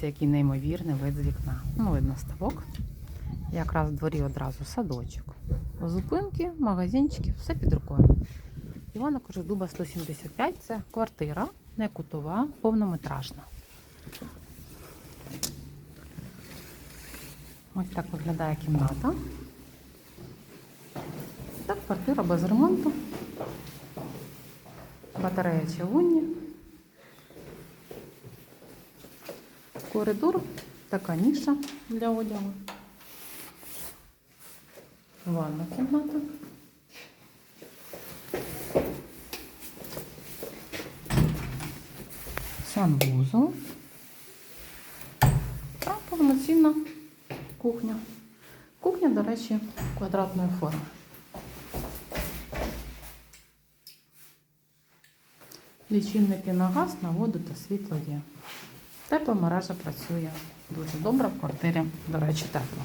Подивіться, який неймовірний вид з вікна. Ну, видно ставок. Якраз в дворі одразу садочок. Зупинки, магазинчики, все під рукою. Івана Кожедуба 175 це квартира, не кутова, повнометражна. Ось так виглядає кімната. Так, квартира без ремонту. Батарея чавунні. Коридор, така ніша для одягу. Ванна кімната. Санвузол. Та повноцінна кухня. Кухня, до речі, квадратної форми. Лічильники на газ, на воду та світло є. Тепла мережа працює дуже добре в квартирі, до речі, тепло.